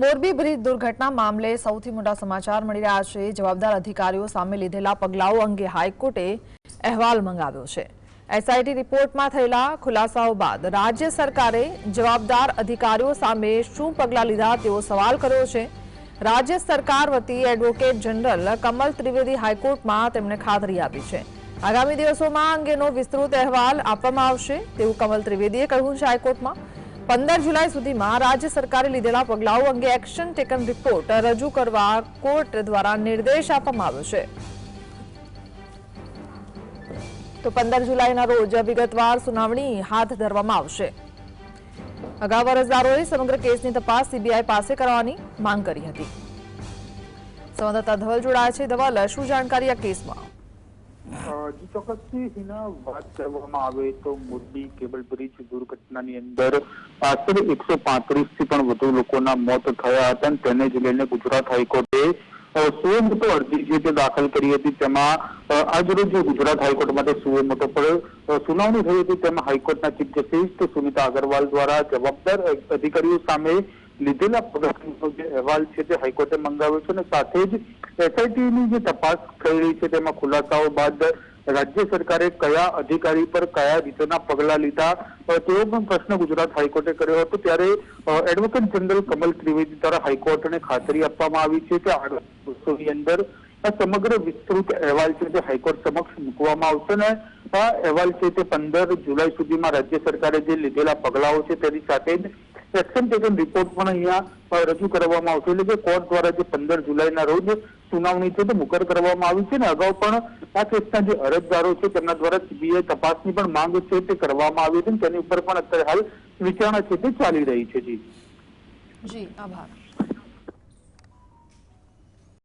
Morbi bridge દુર્ઘટના મામલે સૌથી મોટા સમાચાર મળી રહ્યા છે. જવાબદાર અધિકારીઓ સામે લીધેલા પગલાઓ અંગે હાઈકોર્ટે અહેવાલ મંગાવ્યો છે. એસઆઈટી રિપોર્ટમાં થયેલા ખુલાસાઓ બાદ રાજ્ય સરકારે જવાબદાર અધિકારીઓ સામે શું પગલાં લીધા તેવો સવાલ કર્યો છે. રાજ્ય સરકાર વતી એડવોકેટ જનરલ કમલ ત્રિવેદી હાઈકોર્ટમાં તેમણે ખાતરી આપી છે. આગામી દિવસોમાં અંગેનો વિસ્તૃત અહેવાલ આપવામાં આવશે તેવું કમલ ત્રિવેદીએ કહ્યું છે હાઈકોર્ટમાં. પંદર જુલાઈ સુધીમાં રાજ્ય સરકારે લીધેલા પગલાઓ અંગે એક્શન ટેકન રિપોર્ટ રજૂ કરવા કોર્ટ દ્વારા નિર્દેશ આપવામાં આવ્યો છે. તો પંદર જુલાઈના રોજ વિગતવાર સુનાવણી હાથ ધરવામાં આવશે. અગાઉ અરજદારોએ સમગ્ર કેસની તપાસ સીબીઆઈ પાસે કરવાની માંગ કરી હતી. સંવાદદાતા ધવલ જોડાયા છે. ધવલ, શું જાણકારી આ કેસમાં? જી ગુજરાત દાખલ કરી હતી તેમાં આજરોજ ગુજરાત હાઈકોર્ટ માટે સુઓ મોટો પર સુનાવણી થઈ હતી તેમાં હાઈકોર્ટના ચીફ જસ્ટિસ સુનિતા અગરવાલ દ્વારા જવાબદાર અધિકારીઓ સામે લીધેલા પગલાંનો અહેવાલ છે તે હાઈકોર્ટે મંગાવ્યો છે અને સાથે જ એસઆઈટીની જે તપાસ થઈ રહી છે તેમાં ખુલાસાઓ બાદ રાજ્ય સરકારે કયા અધિકારી પર કયા રીતના પગલાં લીધા તેવો પણ પ્રશ્ન ગુજરાત હાઈકોર્ટે કર્યો હતો. ત્યારે એડવોકેટ જનરલ કમલ ત્રિવેદી દ્વારા હાઈકોર્ટને ખાતરી આપવામાં આવી છે કે આગળ અંદર આ સમગ્ર વિસ્તૃત અહેવાલ છે તે હાઈકોર્ટ સમક્ષ મૂકવામાં આવશે ને આ અહેવાલ છે તે પંદર જુલાઈ સુધીમાં રાજ્ય સરકારે જે લીધેલા પગલાઓ છે તેની સાથે જ એક્શન ટેકન રિપોર્ટ પણ અહીંયા રજૂ કરવામાં આવશે. એટલે કે કોર્ટ દ્વારા જે પંદર જુલાઈના રોજ સુનાવણી છે તે મુકર કરવામાં આવી છે ને અગાઉ પણ આ કેસના જે અરજદારો છે તેમના દ્વારા સીબીઆઈ તપાસની પણ માંગ છે તે કરવામાં આવી હતી તેની ઉપર પણ અત્યારે હાલ વિચારણા છે તે ચાલી રહી છે જી. જી, આભાર.